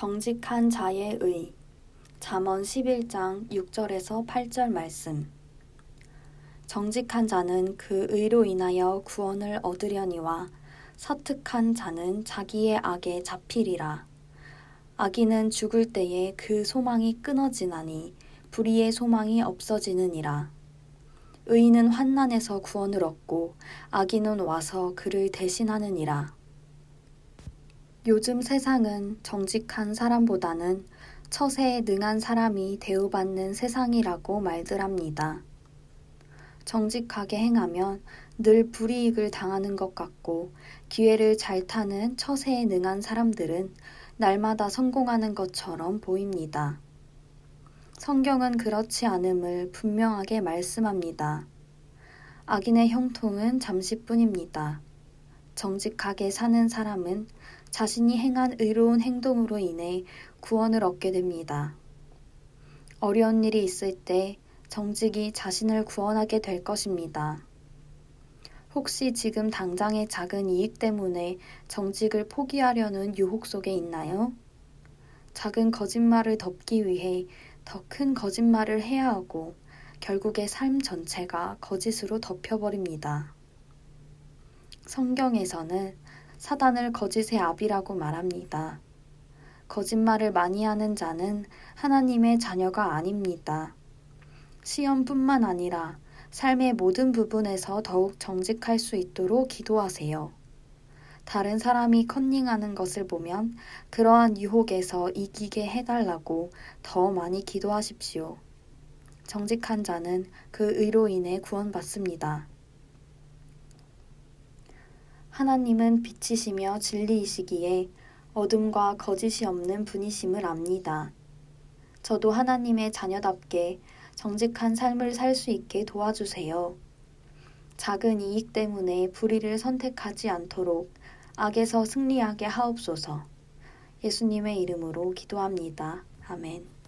정직한 자의 의. 잠언 11장 6절에서 8절 말씀. 정직한 자는 그 의로 인하여 구원을 얻으려니와 사특한 자는 자기의 악에 잡히리라. 악인은 죽을 때에 그 소망이 끊어지나니 불의의 소망이 없어지느니라. 의인은 환난에서 구원을 얻고 악인은 와서 그를 대신하느니라 요즘 세상은 정직한 사람보다는 처세에 능한 사람이 대우받는 세상이라고 말들 합니다. 정직하게 행하면 늘 불이익을 당하는 것 같고 기회를 잘 타는 처세에 능한 사람들은 날마다 성공하는 것처럼 보입니다. 성경은 그렇지 않음을 분명하게 말씀합니다. 악인의 형통은 잠시뿐입니다. 정직하게 사는 사람은 자신이 행한 의로운 행동으로 인해 구원을 얻게 됩니다. 어려운 일이 있을 때 정직이 자신을 구원하게 될 것입니다. 혹시 지금 당장의 작은 이익 때문에 정직을 포기하려는 유혹 속에 있나요? 작은 거짓말을 덮기 위해 더 큰 거짓말을 해야 하고 결국에 삶 전체가 거짓으로 덮여버립니다. 성경에서는 사단을 거짓의 아비라고 말합니다. 거짓말을 많이 하는 자는 하나님의 자녀가 아닙니다. 시험뿐만 아니라 삶의 모든 부분에서 더욱 정직할 수 있도록 기도하세요. 다른 사람이 컨닝하는 것을 보면 그러한 유혹에서 이기게 해달라고 더 많이 기도하십시오. 정직한 자는 그 의로 인해 구원받습니다. 하나님은 빛이시며 진리이시기에 어둠과 거짓이 없는 분이심을 압니다. 저도 하나님의 자녀답게 정직한 삶을 살 수 있게 도와주세요. 작은 이익 때문에 불의를 선택하지 않도록 악에서 승리하게 하옵소서. 예수님의 이름으로 기도합니다. 아멘.